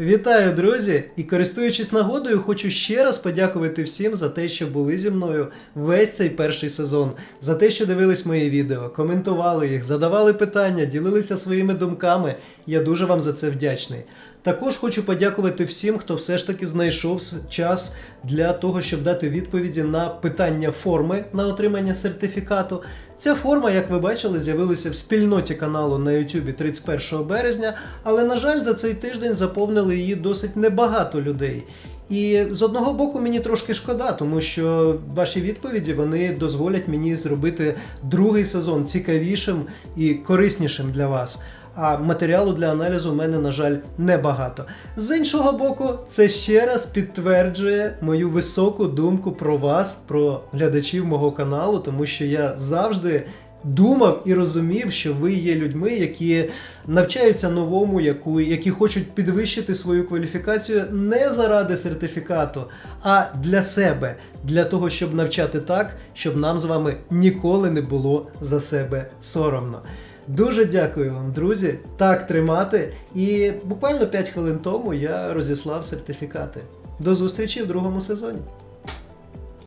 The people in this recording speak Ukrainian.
Вітаю, друзі! І користуючись нагодою, хочу ще раз подякувати всім за те, що були зі мною весь цей перший сезон, за те, що дивились мої відео, коментували їх, задавали питання, ділилися своїми думками. Я дуже вам за це вдячний. Також хочу подякувати всім, хто все ж таки знайшов час для того, щоб дати відповіді на питання форми на отримання сертифікату. Ця форма, як ви бачили, з'явилася в спільноті каналу на YouTube 31 березня, але, на жаль, за цей тиждень заповнили її досить небагато людей. І з одного боку мені трошки шкода, тому що ваші відповіді вони дозволять мені зробити другий сезон цікавішим і кориснішим для вас. А матеріалу для аналізу в мене, на жаль, небагато. З іншого боку, це ще раз підтверджує мою високу думку про вас, про глядачів мого каналу, тому що я завжди думав і розумів, що ви є людьми, які навчаються новому, яку, які хочуть підвищити свою кваліфікацію не заради сертифікату, а для себе, для того, щоб навчати так, щоб нам з вами ніколи не було за себе соромно. Дуже дякую вам, друзі. Так тримати. І буквально 5 хвилин тому я розіслав сертифікати. До зустрічі в другому сезоні.